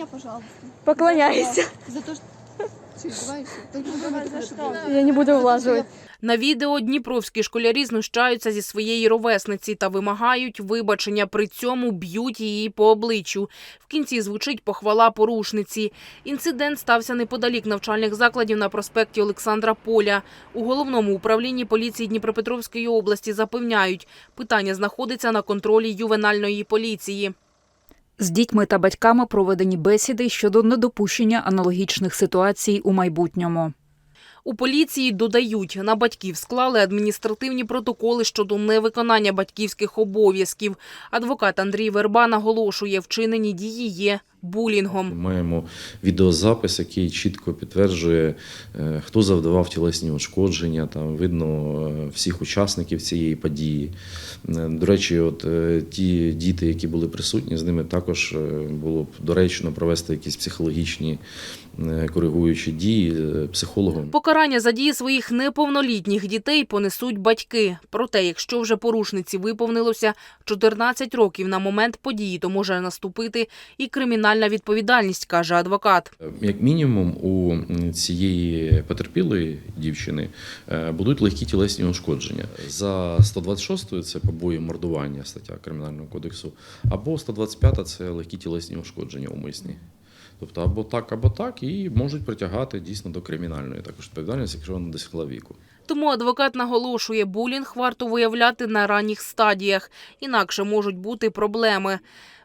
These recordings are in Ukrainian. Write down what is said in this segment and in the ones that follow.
меня, пожалуйста. Поклоняйся. За то, что... Я не буду влажувати. На відео дніпровські школярі знущаються зі своєї ровесниці та вимагають вибачення. При цьому б'ють її по обличчю. В кінці звучить похвала порушниці. Інцидент стався неподалік навчальних закладів на проспекті Олександра Поля. У головному управлінні поліції Дніпропетровської області запевняють, питання знаходиться на контролі ювенальної поліції. З дітьми та батьками проведені бесіди щодо недопущення аналогічних ситуацій у майбутньому. У поліції додають, на батьків склали адміністративні протоколи щодо невиконання батьківських обов'язків. Адвокат Андрій Верба наголошує, вчинені дії є булінгом. Маємо відеозапис, який чітко підтверджує, е, хто завдавав тілесні ушкодження. Там видно е, всіх учасників цієї події. Е, До речі, от ті діти, які були присутні, з ними також було б доречно провести якісь психологічні коригуючі дії психологом. Покарання за дії своїх неповнолітніх дітей понесуть батьки. Проте, якщо вже порушниці виповнилося 14 років на момент події, то може наступити і кримінальна відповідальність, каже адвокат. Як мінімум, у цієї потерпілої дівчини е, будуть легкі тілесні ушкодження. За 126 це побої мордування стаття Кримінального кодексу, або 125 це легкі тілесні ушкодження умисні. Тобто або так, або так, і можуть притягати дійсно до кримінальної також відповідальності, якщо вона досягла віку. Тому адвокат наголошує, булінг варто виявляти на ранніх стадіях, інакше можуть бути проблеми.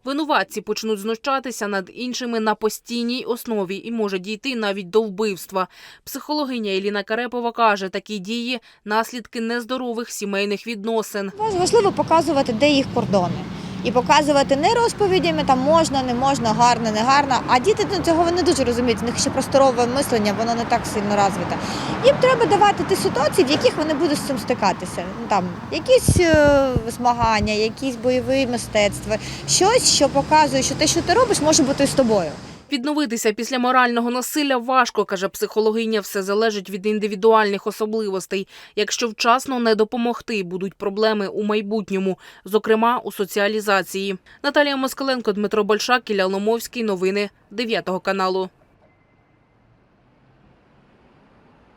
Винуватці почнуть знущатися над іншими на постійній основі і може дійти навіть до вбивства. Психологиня Еліна Карепова каже, такі дії – наслідки нездорових сімейних відносин. Важливо показувати, де їх кордони. І показувати не розповідями, там можна, не можна, гарно, не гарно. А діти ну, цього не дуже розуміють. у них ще просторове мислення, воно не так сильно розвите. Їм треба давати ті ситуації, в яких вони будуть з цим стикатися. Ну, Там якісь е, змагання, якісь бойові мистецтва, щось, що показує, що те, що ти робиш, може бути з тобою. Відновитися після морального насилля важко, каже психологиня. Все залежить від індивідуальних особливостей. Якщо вчасно не допомогти, будуть проблеми у майбутньому, зокрема у соціалізації. Наталія Москаленко, Дмитро Большак, Ілля Ломовський. Новини 9 каналу.